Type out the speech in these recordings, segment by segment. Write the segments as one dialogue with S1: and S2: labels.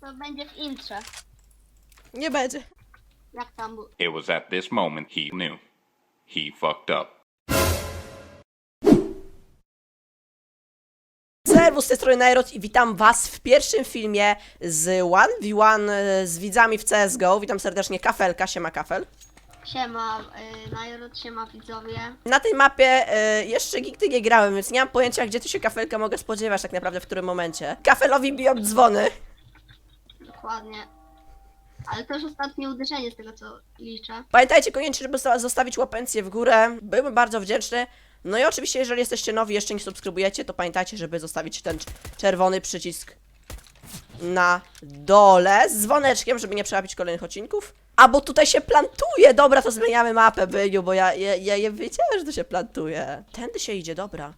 S1: To będzie w intrze.
S2: Nie będzie.
S1: Jak tam był.
S3: It was at this moment he knew. He fucked up.
S2: Serwus, z tej strony Nairot i witam was w pierwszym filmie z 1v1 e, z widzami w CSGO. Witam serdecznie Kafelka, siema Kafel.
S1: Siema, y, Najrod, siema widzowie.
S2: Na tej mapie e, jeszcze nigdy nie grałem, więc nie mam pojęcia, gdzie tu się Kafelka mogę spodziewać tak naprawdę, w którym momencie. Kafelowi biją dzwony.
S1: Dokładnie. Ale to już ostatnie uderzenie z tego co liczę.
S2: Pamiętajcie koniecznie, żeby zo- zostawić łapencję w górę. Byłbym bardzo wdzięczny. No i oczywiście, jeżeli jesteście nowi, jeszcze nie subskrybujecie, to pamiętajcie, żeby zostawić ten cz- czerwony przycisk na dole z dzwoneczkiem, żeby nie przegapić kolejnych odcinków. A bo tutaj się plantuje! Dobra, to zmieniamy mapę, Byniu, bo ja, ja, ja, ja wiedziałem, że to się plantuje. Tędy się idzie, dobra.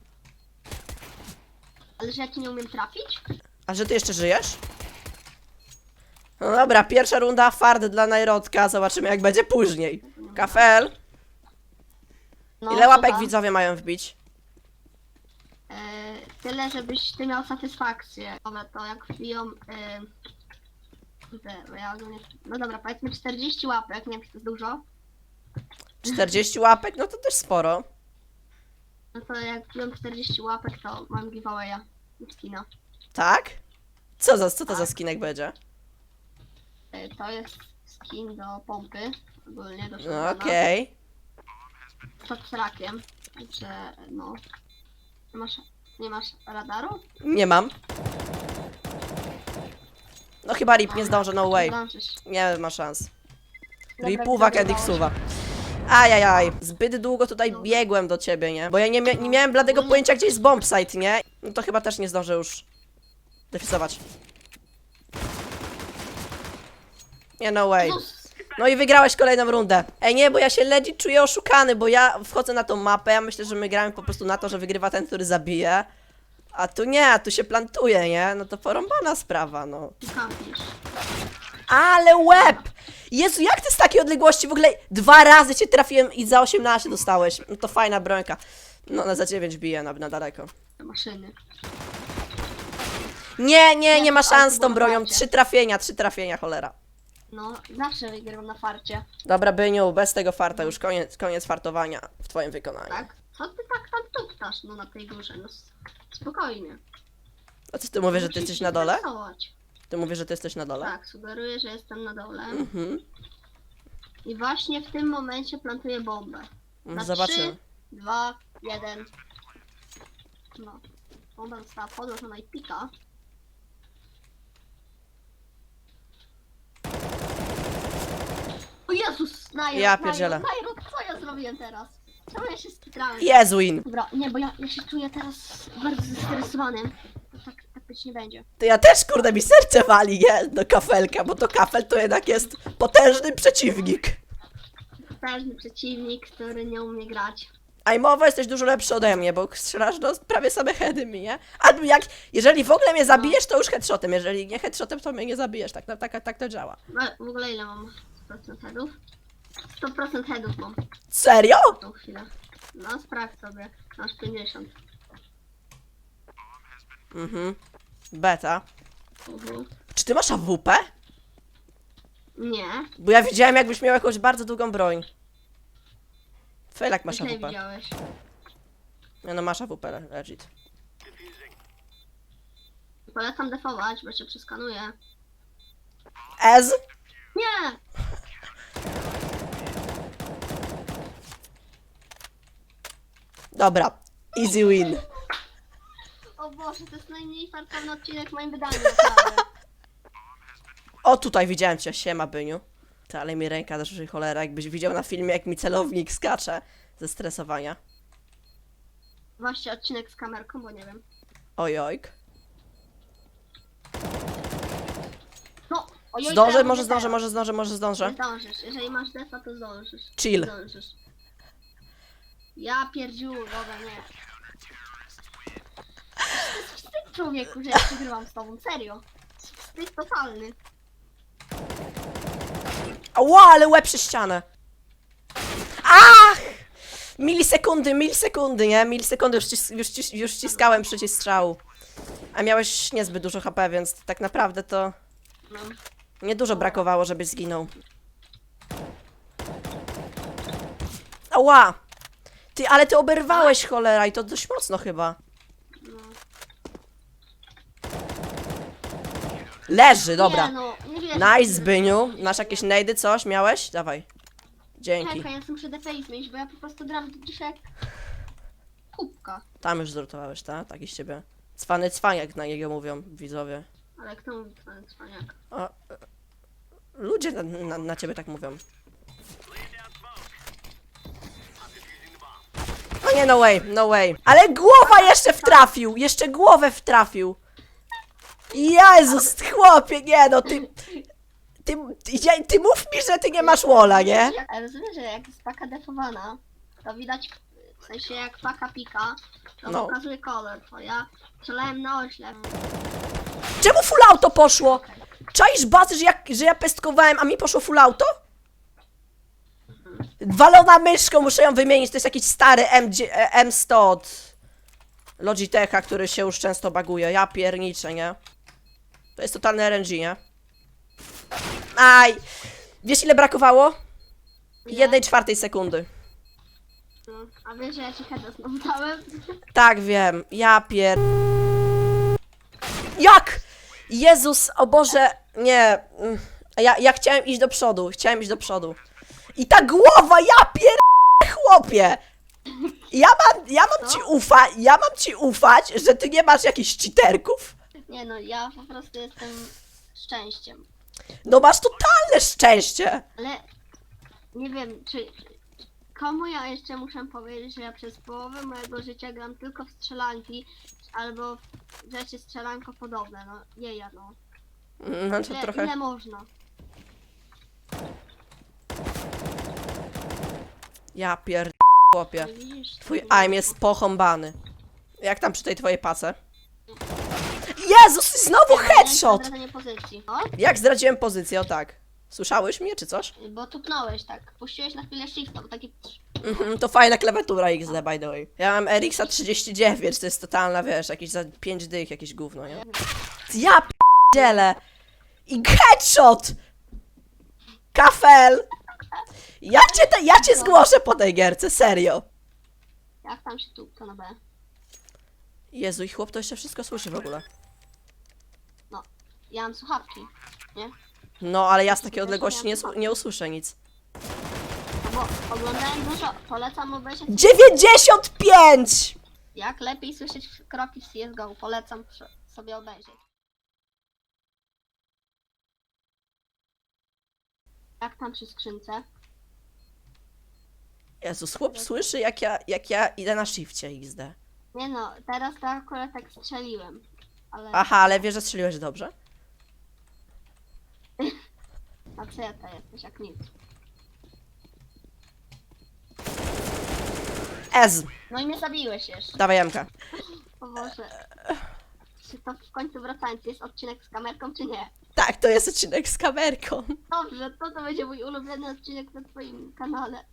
S1: Ale że ja ci nie umiem trafić?
S2: A że ty jeszcze żyjesz? No dobra, pierwsza runda fart dla Najrodka, zobaczymy jak będzie później. Kafel,
S1: No,
S2: ile łapek
S1: słucham.
S2: widzowie mają wbić?
S1: E, tyle, żebyś ty miał satysfakcję. Dobra, to jak wbiją... E, bo ja ogólnie... No dobra, powiedzmy 40 łapek, nie wiem czy to jest dużo.
S2: 40 łapek, no to też sporo.
S1: No to jak wbiją 40 łapek, to mam giveawaya. i Skina.
S2: Tak? Co, za, co to za skinek będzie?
S1: E, to jest skin do pompy. Ogólnie do
S2: No
S1: shotguna.
S2: okej.
S1: Pod. Także no. Nie masz, nie masz radaru?
S2: Nie mam. No chyba Rip nie zdąży, no way.
S1: Zdążysz.
S2: Nie ma szans.
S1: Dobra,
S2: Ripuwa kiedy
S1: zdążysz.
S2: suwa. Ajajaj, zbyt długo tutaj biegłem do ciebie, nie? Bo ja nie, mia nie miałem bladego pojęcia, gdzie jest bombsite, nie? No to chyba też nie zdążę już defisować. Nie, no way.
S1: Jezus!
S2: No i wygrałeś kolejną rundę. Ej, nie, bo ja się legit czuję oszukany, bo ja wchodzę na tą mapę, ja myślę, że my gramy po prostu na to, że wygrywa ten, który zabije. A tu nie, a tu się plantuje, nie? No to porąbana sprawa, no.
S1: Kampisz.
S2: Ale łeb! Jezu, jak ty z takiej odległości w ogóle dwa razy cię trafiłem i za 18 dostałeś? No to fajna brońka. No, na za 9 bije na, na daleko.
S1: Te maszyny.
S2: Nie, nie, nie ma szans z tą bronią. Trzy trafienia, trzy trafienia, cholera.
S1: No, zawsze wygrywam na farcie,
S2: Dobra, Byniu, bez tego farta, już koniec, koniec fartowania w twoim wykonaniu.
S1: tak? Co ty tak tam tuptasz, no na tej górze? No s- spokojnie.
S2: A co ty mówisz, że ty jesteś na dole?
S1: stresować.
S2: Ty mówisz, że ty jesteś na dole?
S1: Tak, sugeruję, że jestem na dole.
S2: Mhm.
S1: I właśnie w tym momencie plantuję bombę. Na
S2: Zobaczymy.
S1: 3, 2, 1. No. Bomba została podłożona i pika. O Jezus! Najrod,
S2: Ja
S1: Najrod,
S2: pierdzielę.
S1: Najrod, co ja zrobiłem teraz? Czemu ja się skitrałem?
S2: Jezu, in.
S1: Dobra, nie, bo ja, ja się czuję teraz bardzo zestresowany. To tak, tak być nie będzie.
S2: To ja też, kurde, mi serce wali, nie? Do kafelka, bo to kafel to jednak jest potężny przeciwnik.
S1: Potężny przeciwnik, który nie umie grać.
S2: Ajmowo jesteś dużo lepszy ode mnie, bo strzelasz no prawie same heady mi, nie? Albo jak, jeżeli w ogóle mnie zabijesz, to już headshotem, jeżeli nie headshotem, to mnie nie zabijesz, tak, tak, tak, tak to działa.
S1: No, w ogóle ile mam 100% headów? 100% headów mam
S2: Serio?
S1: tą chwilę. No, sprawdź sobie. Masz 50.
S2: Mhm. Beta.
S1: Mhm.
S2: Czy ty masz AWP?
S1: Nie.
S2: Bo ja widziałem, jakbyś miał jakąś bardzo długą broń. Felak masz
S1: Źle
S2: AWP.
S1: widziałeś.
S2: Nie no, masz AWP, le- legit.
S1: Polecam defować, bo się przeskanuję.
S2: Ez?
S1: Nie!
S2: Dobra. Easy win.
S1: O Boże, to jest najmniej fartowny odcinek w moim wydaniu. naprawdę.
S2: O, tutaj widziałem cię, siema Byniu. Ty, ale mi ręka drży cholera, jakbyś widział na filmie, jak mi celownik skacze ze stresowania.
S1: Właśnie odcinek z kamerką, bo nie wiem.
S2: Ojojk.
S1: No! Ojoj,
S2: Zdążę,
S1: teraz
S2: może
S1: nie
S2: zdążę,
S1: teraz.
S2: może zdążę, może zdążę.
S1: zdążysz. Jeżeli masz defa, to zdążysz.
S2: Chill.
S1: Zdążysz. Ja pierdziu, dobra, nie. To jest wstyd człowieku, że ja przegrywam z tobą, serio. Wstyd totalny.
S2: Ła, ale łeb przy ścianę. Ach! Milisekundy, milisekundy, nie? Milisekundy, już, cis, już, cis, już ściskałem przycisk strzału. A miałeś niezbyt dużo HP, więc tak naprawdę to
S1: No.
S2: niedużo brakowało, żebyś zginął. Ała! Ty, ale ty oberwałeś cholera i to dość mocno chyba. Leży, dobra.
S1: Nie, no, nie
S2: Nice, Byniu. Masz jakieś nejdy, coś miałeś? Dawaj. Dzięki.
S1: Czekaj, ja sobie muszę DPI zmienić, bo ja po prostu gram dzisiaj jak kubka.
S2: Tam już zrotowałeś, tak? Taki z ciebie. Cwany cwaniak na niego mówią widzowie.
S1: Ale kto mówi cwaniak?
S2: O, e, ludzie na, na, na ciebie tak mówią. Nie, no way, no way. Ale głowa jeszcze wtrafił! Jeszcze głowę wtrafił! Jezus, chłopie, nie no, ty... Ty, ty, ty mów mi, że ty nie masz wola, nie?
S1: Ja rozumiem, że jak jest paka defowana, to widać, w sensie jak paka pika, to
S2: No.
S1: pokazuje kolor, to ja strzelałem na oślep.
S2: Czemu full auto poszło? Czaisz bazy, że ja, że ja pestkowałem, a mi poszło full auto? Walona myszką, muszę ją wymienić, to jest jakiś stary MG, e, M100 od Logitecha, który się już często baguje. Ja pierniczę, nie? To jest totalny RNG, nie? Aj! Wiesz ile brakowało?
S1: Nie?
S2: Jednej czwartej sekundy.
S1: No, a wiesz, że ja ci heada?
S2: Tak, wiem. Ja pier... Jak? Jezus, o Boże, nie. Mm. Ja, ja chciałem iść do przodu, chciałem iść do przodu. I ta głowa, ja pier... chłopie! Ja mam, ja mam ci ufa, ja mam ci ufać, że ty nie masz jakichś cheaterków?
S1: Nie no, ja po prostu jestem szczęściem.
S2: No masz totalne szczęście.
S1: Ale nie wiem, czy komu ja jeszcze muszę powiedzieć, że ja przez połowę mojego życia gram tylko w strzelanki albo w rzeczy strzelanko podobne, no nie ja no.
S2: Mm, No to
S1: Ile,
S2: trochę...
S1: ile można?
S2: Ja pier... chłopie. Twój aim jest porąbany. Jak tam przy tej twojej pace? Jezus, znowu headshot!
S1: Odradzenie pozycji. O,
S2: Jak zdradziłem pozycję, o tak. Słyszałeś mnie, czy coś?
S1: bo tupnąłeś tak. Puściłeś na chwilę shifta, bo taki...
S2: Mhm, to fajna klawiatura XD, by the way. Ja mam RX 39, to jest totalna, wiesz, jakieś za 5 dych, jakieś gówno, nie? Ja p***dzielę! I headshot! Kafel! Ja cię, te, ja cię zgłoszę po tej gierce, serio.
S1: Jak tam się tu, to na B.
S2: Jezu, i chłop to jeszcze wszystko słyszy w ogóle.
S1: No, ja mam słuchawki, nie?
S2: No, ale ja z takiej odległości nie, nie usłyszę nic.
S1: No bo oglądałem dużo, polecam obejrzeć
S2: 95!
S1: jak lepiej słyszeć kroki w CSGO. Polecam prze- sobie obejrzeć. Jak tam przy skrzynce?
S2: Jezus, chłop słyszy jak ja, jak ja idę na shifcie XD.
S1: Nie no, teraz to akurat tak strzeliłem. Ale
S2: Aha, ale wiesz, że strzeliłeś dobrze?
S1: a co ja to jesteś jak nic.
S2: Ez,
S1: No i mnie zabiłeś jeszcze.
S2: dawaj Jemka.
S1: O Boże. Czy to w końcu wracając, jest odcinek z kamerką, czy nie?
S2: Tak, to jest odcinek z kamerką.
S1: Dobrze, to to będzie mój ulubiony odcinek na twoim kanale.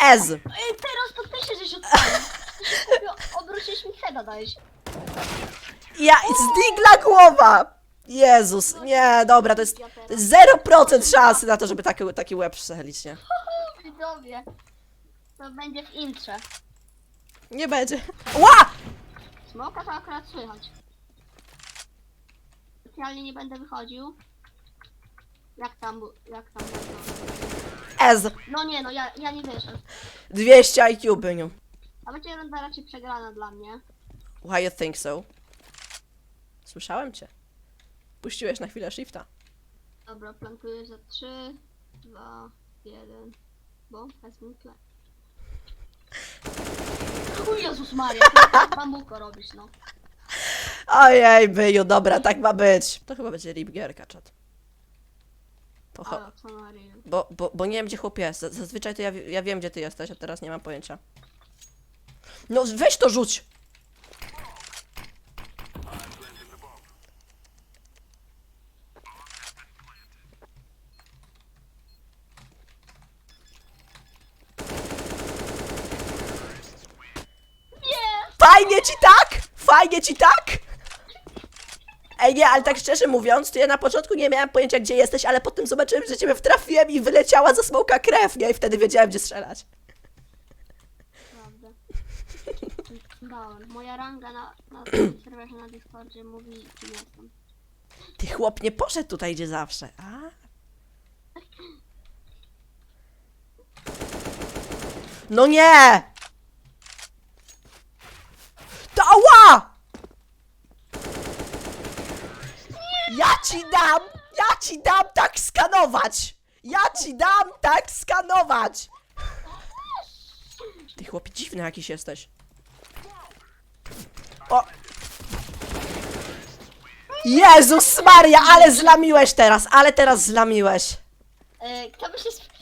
S2: Ez.
S1: Ej, teraz to ty się żeś odpalił. Obróciłeś mi heada dałeś.
S2: Ja, zdigla głowa! Jezus, nie, dobra, to jest, to jest 0% szansy na to, żeby taki, taki łeb strzelić, nie?
S1: Widzowie. To będzie w intrze.
S2: Nie będzie. Ła!
S1: Smoka to akurat słychać. Specjalnie nie będę wychodził. Jak tam, bu- jak tam było? No nie, no ja, ja nie wierzę.
S2: 200 IQ, byniu.
S1: A będzie runda raczej przegrana dla mnie.
S2: Why you think so? Słyszałem cię. Puściłeś na chwilę shifta.
S1: Dobra, plantuję za 3, 2, 1. Bo wezmę tle. O Jezus Maria, to bambuko robisz, no.
S2: Ojej, byju, dobra, tak ma być. To chyba będzie rip gierka, czat.
S1: Maria.
S2: bo, bo, bo nie wiem, gdzie chłop jest. Z- Zazwyczaj to ja, wi- ja wiem, gdzie ty jesteś, a teraz nie mam pojęcia. No, weź to rzuć!
S1: Nie!
S2: Fajnie ci tak? Fajnie ci tak? Ej, nie, ale tak szczerze mówiąc, to ja na początku nie miałem pojęcia, gdzie jesteś, ale potem zobaczyłem, że ciebie wtrafiłem i wyleciała za smoka krew, nie? I wtedy wiedziałem, gdzie strzelać.
S1: Prawda. Dałem. Moja ranga na, na tym serwerze na Discordzie mówi, kim jestem.
S2: Ty chłop nie poszedł tutaj, gdzie zawsze. A? No nie! To ała! Ja ci dam! Ja ci dam tak skanować! Ja ci dam tak skanować! Ty chłopie dziwny jakiś jesteś. O! Jezus Maria, ale zlamiłeś teraz, ale teraz zlamiłeś.
S1: E, kto by się sp-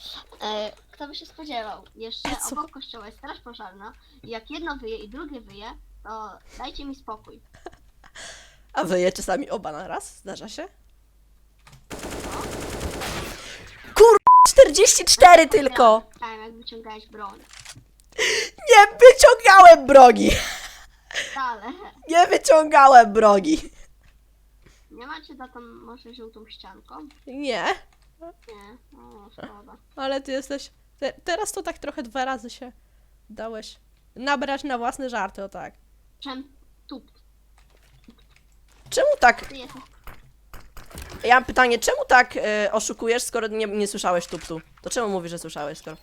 S1: e, kto by się spodziewał? Jeszcze
S2: E, co?
S1: obok kościoła jest straż pożarna i jak jedno wyje i drugie wyje, to dajcie mi spokój.
S2: A wyje czasami oba na raz? Zdarza się? Kur... 44 tylko!
S1: Chciałem jak wyciągałeś broń.
S2: Nie wyciągałem broni!
S1: Ale
S2: Nie wyciągałem broni!
S1: nie macie za tą może żółtą ścianką?
S2: Nie,
S1: Nie, o szkoda.
S2: ale ty jesteś... Te, teraz to tak trochę dwa razy się dałeś nabrać na własne żarty, o tak.
S1: Czem tu?
S2: Czemu tak... Ja mam pytanie, czemu tak e, oszukujesz, skoro nie, nie słyszałeś tuptu? To czemu mówisz, że słyszałeś, skoro...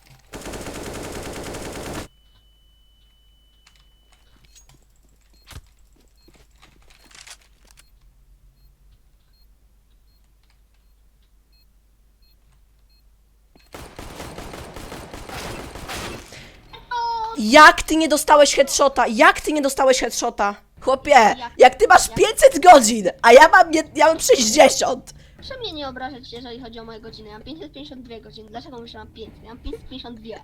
S2: Jak ty nie dostałeś headshota? Jak ty nie dostałeś headshota? Chłopie, jak ty masz 500 godzin, a ja mam, jed- ja mam 60.
S1: Proszę mnie nie obrażać, jeżeli chodzi o moje godziny. Ja mam 552 godziny. Dlaczego mówisz, że mam 500? Ja mam 552.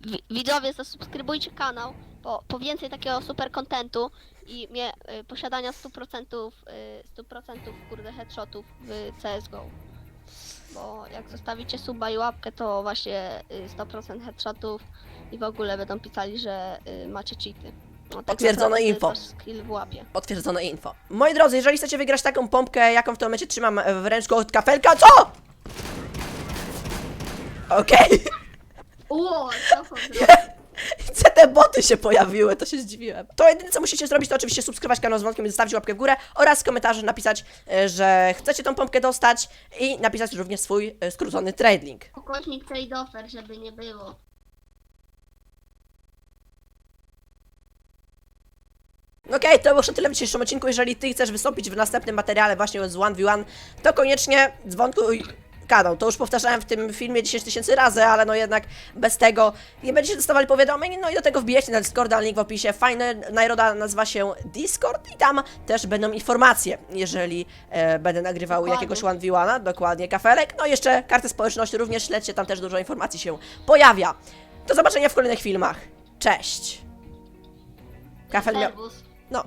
S1: Wi- Widzowie, zasubskrybujcie kanał po, po więcej takiego super kontentu i mnie, y, posiadania 100%, y, 100% kurde headshotów w CSGO. Bo jak zostawicie suba i łapkę, to właśnie y, 100% headshotów i w ogóle będą pisali, że y, macie cheaty. No, tak
S2: Potwierdzone
S1: naprawdę
S2: info.
S1: To skill w łapie.
S2: Potwierdzone info. Moi drodzy, jeżeli chcecie wygrać taką pompkę, jaką w tym momencie trzymam w ręczku od kafelka, co? Okej.
S1: Ło, co?
S2: Co te boty się pojawiły, to się zdziwiłem. To jedyne co musicie zrobić, to oczywiście subskrybować kanał z dzwonkiem i zostawić łapkę w górę oraz w komentarzu napisać, e, że chcecie tą pompkę dostać i napisać również swój e, skrócony trade link.
S1: Ukośnik trade offer, żeby nie było.
S2: Okej, to już na tyle w dzisiejszym odcinku. Jeżeli ty chcesz wystąpić w następnym materiale właśnie z 1v1, to koniecznie dzwonkuj kanał. To już powtarzałem w tym filmie 10 tysięcy razy, ale no jednak bez tego nie będziecie dostawali powiadomień. No i do tego wbijecie na Discorda, link w opisie. Fajny nagroda nazywa się Discord i tam też będą informacje, jeżeli e, będę nagrywał
S1: Dokładnie.
S2: jakiegoś 1v1, dokładnie kafelek. No i jeszcze kartę społeczności również śledźcie, tam też dużo informacji się pojawia. Do zobaczenia w kolejnych filmach. Cześć! Kafel miał...
S1: Serwus.
S2: No,